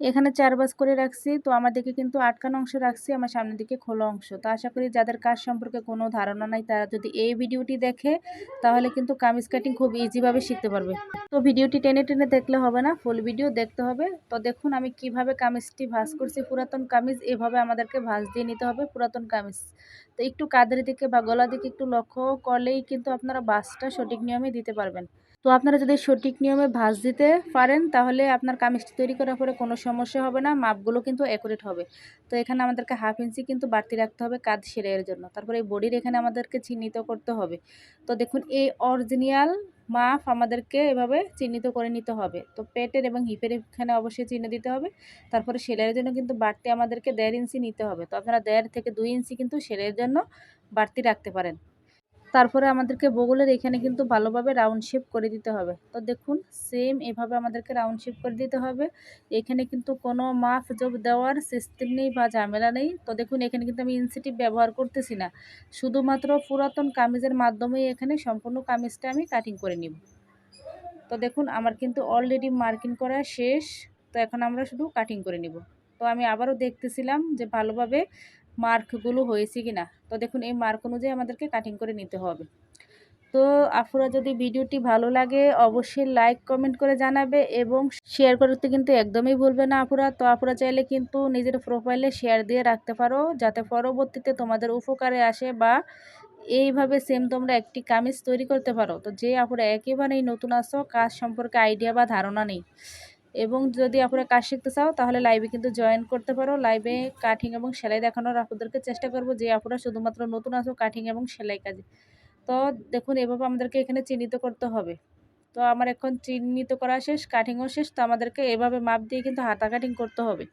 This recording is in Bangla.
এখানে চার বাস করে রাখছি। তো আমাদেরকে কিন্তু আটকানো অংশ রাখছি, আমার সামনের দিকে খোলা অংশ। তো আশা করি যাদের কাজ সম্পর্কে কোনো ধারণা নাই, তারা যদি এই ভিডিওটি দেখে, তাহলে কিন্তু কামিজ কাটিং খুব ইজিভাবে শিখতে পারবে। তো ভিডিওটি টেনে টেনে দেখলে হবে না ফুল ভিডিও দেখতে হবে। তো দেখুন আমি কীভাবে কামিজটি ভাঁজ করছি। পুরাতন কামিজ এভাবে আমাদেরকে ভাঁজ দিয়ে নিতে হবে, পুরাতন কামিজ। তো একটু কাদের দিকে বা গলা দিকে একটু লক্ষ্য করলেই কিন্তু আপনারা বাসটা সঠিক নিয়মে দিতে পারবেন। তো আপনারা যদি সঠিক নিয়মে ভাঁজ দিতে পারেন, তাহলে আপনার কামিজটি তৈরি করার পরে কোনো সমস্যা হবে না, মাপগুলো কিন্তু অ্যাকুরেট হবে। তো এখানে আমাদেরকে হাফ ইঞ্চি কিন্তু বাড়তি রাখতে হবে কাঁধ সেরাইয়ের জন্য। তারপরে এই বডির এখানে আমাদেরকে চিহ্নিত করতে হবে। তো দেখুন, এই অরিজিনাল মাপ আমাদেরকে এভাবে চিহ্নিত করে নিতে হবে। তো পেটের এবং হিপের এখানে অবশ্যই চিহ্ন দিতে হবে। তারপরে সেলাইয়ের জন্য কিন্তু বাড়তি আমাদেরকে দেড় ইঞ্চি নিতে হবে। তো আপনারা দেড় থেকে দুই ইঞ্চি কিন্তু সেলাইয়ের জন্য বাড়তি রাখতে পারেন। তারপরে আমাদেরকে বগলের এখানে কিন্তু ভালোভাবে রাউন্ড শেপ করে দিতে হবে। তো দেখুন সেম এভাবে আমাদেরকে রাউন্ড শেপ করে দিতে হবে। এখানে কিন্তু কোনো মাপ জব দেওয়ার সিস্টেম নেই বা ঝামেলা নেই। তো দেখুন, এখানে কিন্তু আমি ইনসিটিভ ব্যবহার করতেছি না। শুধুমাত্র পুরাতন কামিজের মাধ্যমেই এখানে সম্পূর্ণ কামিজটা আমি কাটিং করে নিব। তো দেখুন, আমার কিন্তু অলরেডি মার্কিং করা শেষ। তো এখন আমরা শুধু কাটিং করে নিব। তো আমি আবারও দেখতেছিলাম যে ভালোভাবে মার্কগুলো হয়েছে কি না তো দেখুন, এই মার্ক অনুযায়ী আমাদেরকে কাটিং করে নিতে হবে। তো আপুরা, যদি ভিডিওটি ভালো লাগে, অবশ্যই লাইক কমেন্ট করে জানাবে এবং শেয়ার করতে কিন্তু একদমই ভুলবে না আপুরা। তো আপুরা চাইলে কিন্তু নিজের প্রোফাইলে শেয়ার দিয়ে রাখতে পারো, যাতে পরবর্তীতে তোমাদের উপকারে আসে বা এইভাবে সেম তোমরা একটি কামিজ তৈরি করতে পারো। তো যে আপুরা একেবারেই নতুন আসো, কাজ সম্পর্কে আইডিয়া বা ধারণা নেই। এবং যদি আপনারা কাজ শিখতে চাও, তাহলে লাইভে কিন্তু জয়েন করতে পারো। লাইভে কাটিং এবং সেলাই দেখানোর আপনাদেরকে চেষ্টা করব যে আপনারা শুধুমাত্র নতুন আসো কাটিং এবং সেলাই কাজে। তো দেখুন, এভাবে আমাদেরকে এখানে চিহ্নিত করতে হবে। তো আমার এখন চিহ্নিত করা শেষ কাটিংও শেষ। তো আমাদেরকে এভাবে মাপ দিয়ে কিন্তু হাতা কাটিং করতে হবে।